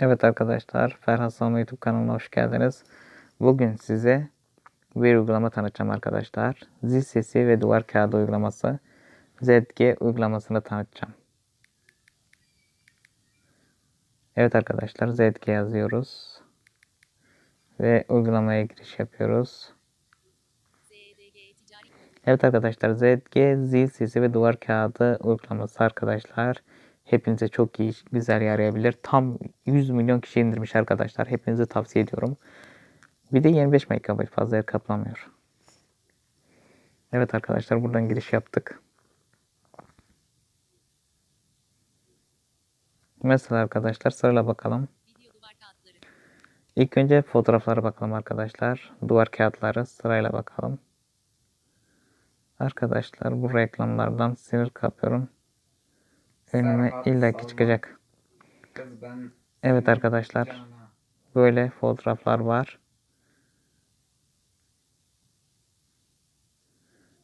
Evet arkadaşlar, Ferhat Salma YouTube kanalına hoş geldiniz. Bugün size bir uygulama tanıtacağım arkadaşlar. Zil sesi ve duvar kağıdı uygulaması. ZG uygulamasını tanıtacağım. Evet arkadaşlar, ZG yazıyoruz. Ve uygulamaya giriş yapıyoruz. Evet arkadaşlar, ZG zil sesi ve duvar kağıdı uygulaması arkadaşlar. Hepinize çok iyi, güzel yarayabilir. Tam 100 milyon kişi indirmiş arkadaşlar. Hepinize tavsiye ediyorum. Bir de 25 MB fazla yer kaplamıyor. Evet arkadaşlar buradan giriş yaptık. Mesela arkadaşlar sırayla bakalım. İlk önce fotoğraflara bakalım arkadaşlar. Duvar kağıtları sırayla bakalım. Arkadaşlar bu reklamlardan sinir kapıyorum. Önüme illaki çıkacak. Evet arkadaşlar. Böyle fotoğraflar var.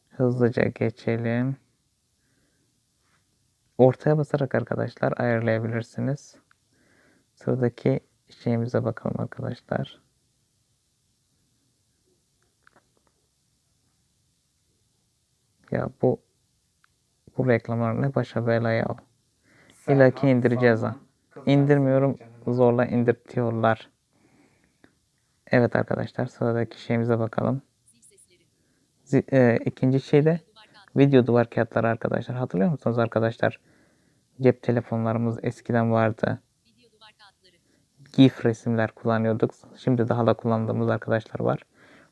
Hızlıca geçelim. Ortaya basarak arkadaşlar ayarlayabilirsiniz. Sıradaki şeyimize bakalım arkadaşlar. Ya bu bu reklamlar ne başa bela ya. İlla ki Serhat indireceğiz ha. İndirmiyorum. Zorla indirtiyorlar. Evet arkadaşlar sıradaki şeyimize bakalım. Zi- e, ikinci şey de video duvar kağıtları arkadaşlar. Hatırlıyor musunuz arkadaşlar? Cep telefonlarımız eskiden vardı. GIF resimler kullanıyorduk. Şimdi daha da kullandığımız arkadaşlar var.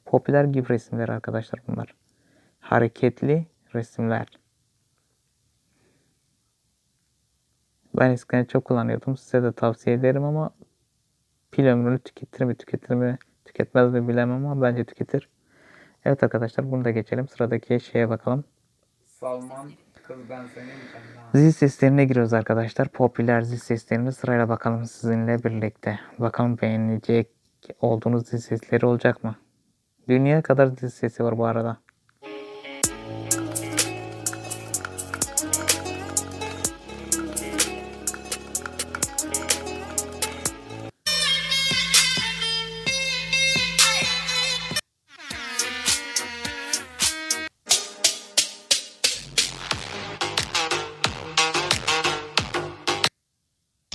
Popüler GIF resimleri arkadaşlar bunlar. Hareketli resimler. Ben eskiden çok kullanıyordum. Size de tavsiye ederim ama pil ömrünü tüketir mi tüketir mi tüketmez mi bilemem ama bence tüketir. Evet arkadaşlar bunu da geçelim. Sıradaki şeye bakalım. Salman kız ben canına. Zil seslerine giriyoruz arkadaşlar. Popüler zil seslerini sırayla bakalım sizinle birlikte. Bakalım beğenecek olduğunuz zil sesleri olacak mı? Dünya kadar zil sesi var bu arada.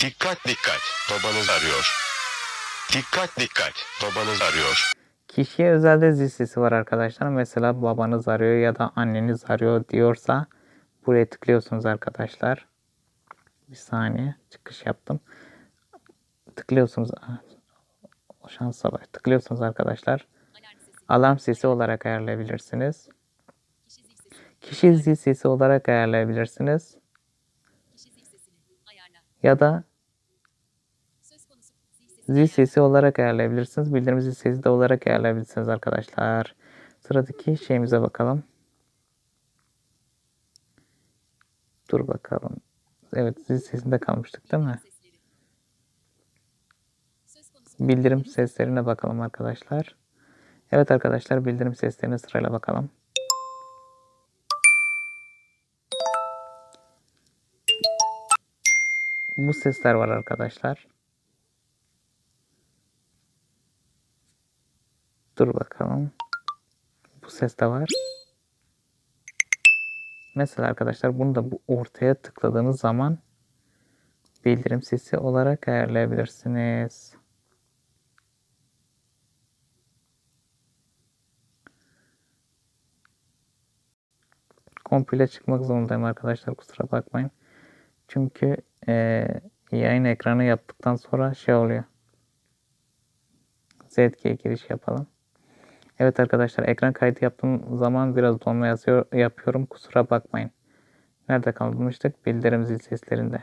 Dikkat dikkat, babanız arıyor. Dikkat dikkat, babanız arıyor. Kişiye özelde zil sesi var arkadaşlar. Mesela babanız arıyor ya da anneniz arıyor diyorsa buraya tıklıyorsunuz arkadaşlar. Bir saniye çıkış yaptım. Tıklıyorsunuz. Ah, şansa bak. Tıklıyorsunuz arkadaşlar. Alarm sesi olarak ayarlayabilirsiniz. Kişi zil sesi olarak ayarlayabilirsiniz. Ya da zil sesi olarak ayarlayabilirsiniz. Bildirim zil sesi de olarak ayarlayabilirsiniz arkadaşlar. Sıradaki şeyimize bakalım. Dur bakalım. Evet zil sesinde kalmıştık değil mi? Bildirim seslerine bakalım arkadaşlar. Evet arkadaşlar bildirim seslerine sırayla bakalım. Bu sesler var arkadaşlar. Dur bakalım. Bu ses de var. Mesela arkadaşlar bunu da bu ortaya tıkladığınız zaman bildirim sesi olarak ayarlayabilirsiniz. Komple çıkmak zorundayım arkadaşlar kusura bakmayın. Çünkü eee, yayın ekranı yaptıktan sonra şey oluyor. ZG'ye giriş yapalım. Evet arkadaşlar ekran kaydı yaptığım zaman biraz donma yazıyor, yapıyorum kusura bakmayın. Nerede kalmıştık? Bildirim zil seslerinde.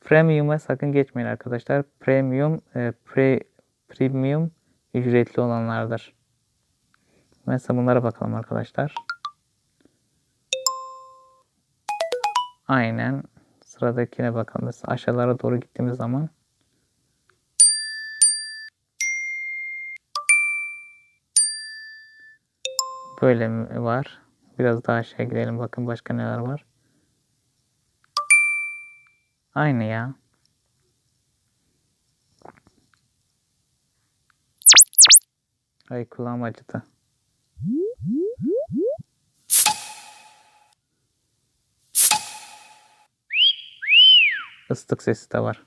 Premium'a sakın geçmeyin arkadaşlar. Premium, e, pre, premium ücretli olanlardır. Mesela bunlara bakalım arkadaşlar. Aynen. Sıradakine bakalım. Aşağılara doğru gittiğimiz zaman böyle mi var? Biraz daha aşağı gidelim. Bakın başka neler var. Aynı ya. Ay kulağım acıdı. Islık sesi de var.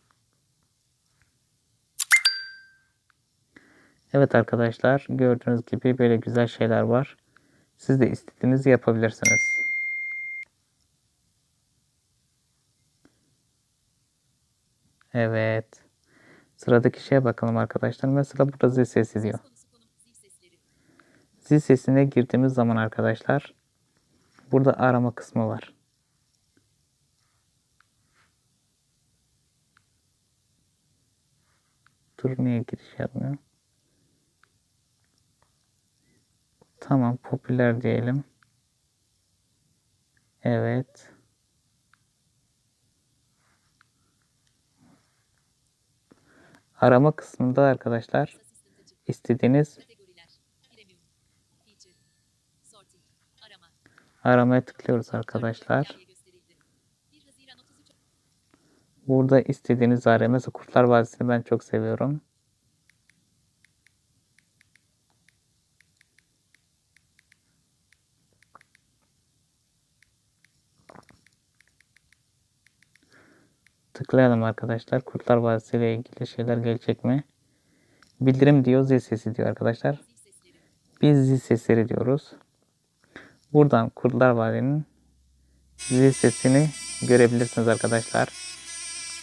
Evet arkadaşlar gördüğünüz gibi böyle güzel şeyler var. Siz de istediğinizi yapabilirsiniz. Evet. Sıradaki şeye bakalım arkadaşlar. Mesela burada zil sesi diyor. Zil sesine girdiğimiz zaman arkadaşlar burada arama kısmı var. Dur niye giriş yapmıyor? Tamam popüler diyelim. Evet. Arama kısmında arkadaşlar istediğiniz aramaya tıklıyoruz arkadaşlar. Burada istediğiniz arama. Mesela Kurtlar Vadisi'ni ben çok seviyorum. Tıklayalım arkadaşlar. Kurtlar Vadisi ile ilgili şeyler gelecek mi? Bildirim diyor, zil sesi diyor arkadaşlar. Biz zil sesleri diyoruz. Buradan Kurtlar Vadisi'nin zil sesini görebilirsiniz arkadaşlar.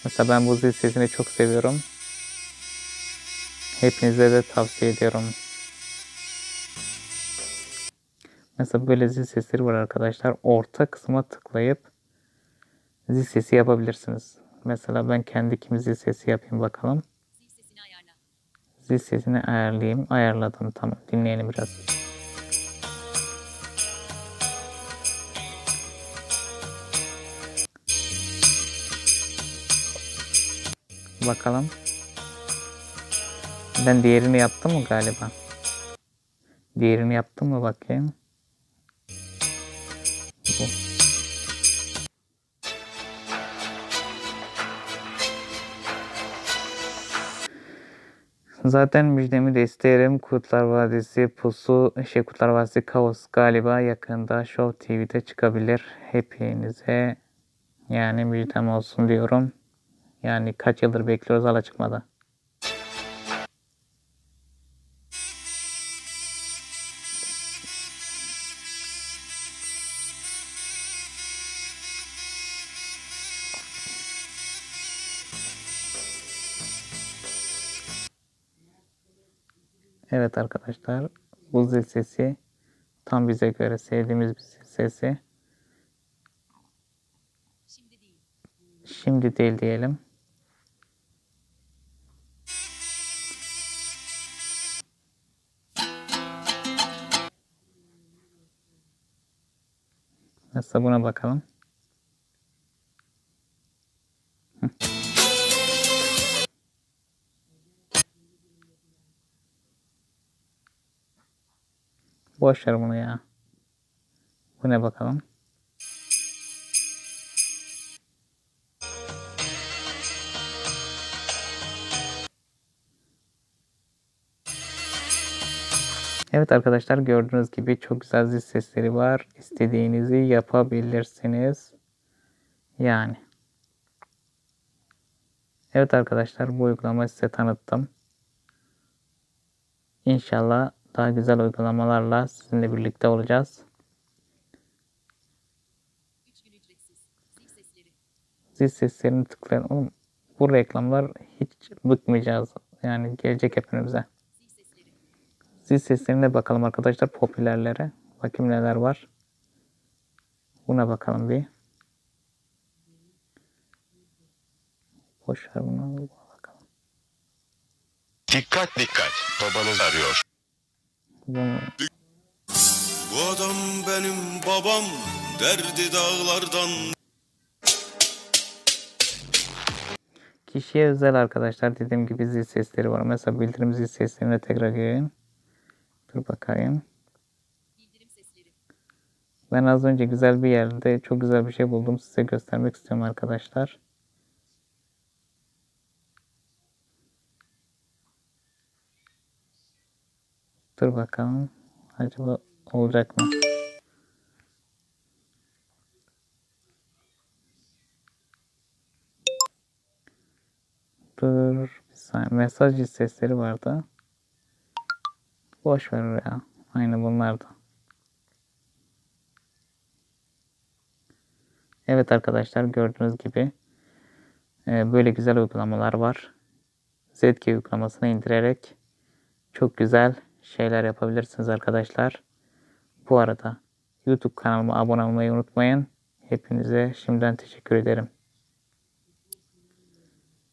Mesela ben bu zil sesini çok seviyorum. Hepinize de tavsiye ediyorum. Mesela böyle zil sesleri var arkadaşlar. Orta kısma tıklayıp zil sesi yapabilirsiniz. Mesela ben kendi kimi zil sesi yapayım bakalım. Zil sesini ayarla. Zil sesini ayarlayayım. Ayarladım tamam. Dinleyelim biraz. Bakalım. Ben diğerini yaptım mı galiba? Diğerini yaptım mı bakayım. Bu. Zaten müjdemi de isterim. Kurtlar Vadisi Pusu, şey Kurtlar Vadisi Kaos galiba yakında Show TV'de çıkabilir. Hepinize yani müjdem olsun diyorum. Yani kaç yıldır bekliyoruz hala çıkmadı. Evet arkadaşlar bu zil sesi tam bize göre sevdiğimiz bir zil sesi. Şimdi değil. Şimdi değil diyelim. Mesela buna bakalım. Boş ver bunu ya. Bu ne bakalım? Evet arkadaşlar gördüğünüz gibi çok güzel zil sesleri var. İstediğinizi yapabilirsiniz. Yani. Evet arkadaşlar bu uygulamayı size tanıttım. İnşallah daha güzel uygulamalarla sizinle birlikte olacağız. 3 gün ücretsiz. Zil sesleri. Zil seslerini tıklayın. Oğlum, bu reklamlar hiç bıkmayacağız. Yani gelecek hep önümüze. Zil sesleri. Zil seslerine bakalım arkadaşlar popülerlere. Bakayım neler var. Buna bakalım bir. Boş ver bunu. Bakalım. Dikkat dikkat. Babanız arıyor. Bunu, Bu adam benim babam derdi dağlardan kişiye özel arkadaşlar dediğim gibi zil sesleri var. Mesela bildirim zil seslerine tekrar gireyim. Dur bakayım. Ben az önce güzel bir yerde çok güzel bir şey buldum. Size göstermek istiyorum arkadaşlar. Dur bakalım. Acaba olacak mı? Dur. Bir saniye. Mesaj sesleri vardı. Boş ver ya. Aynı bunlardı. Evet arkadaşlar gördüğünüz gibi e, böyle güzel uygulamalar var. Zk uygulamasını indirerek çok güzel şeyler yapabilirsiniz arkadaşlar. Bu arada YouTube kanalıma abone olmayı unutmayın. Hepinize şimdiden teşekkür ederim.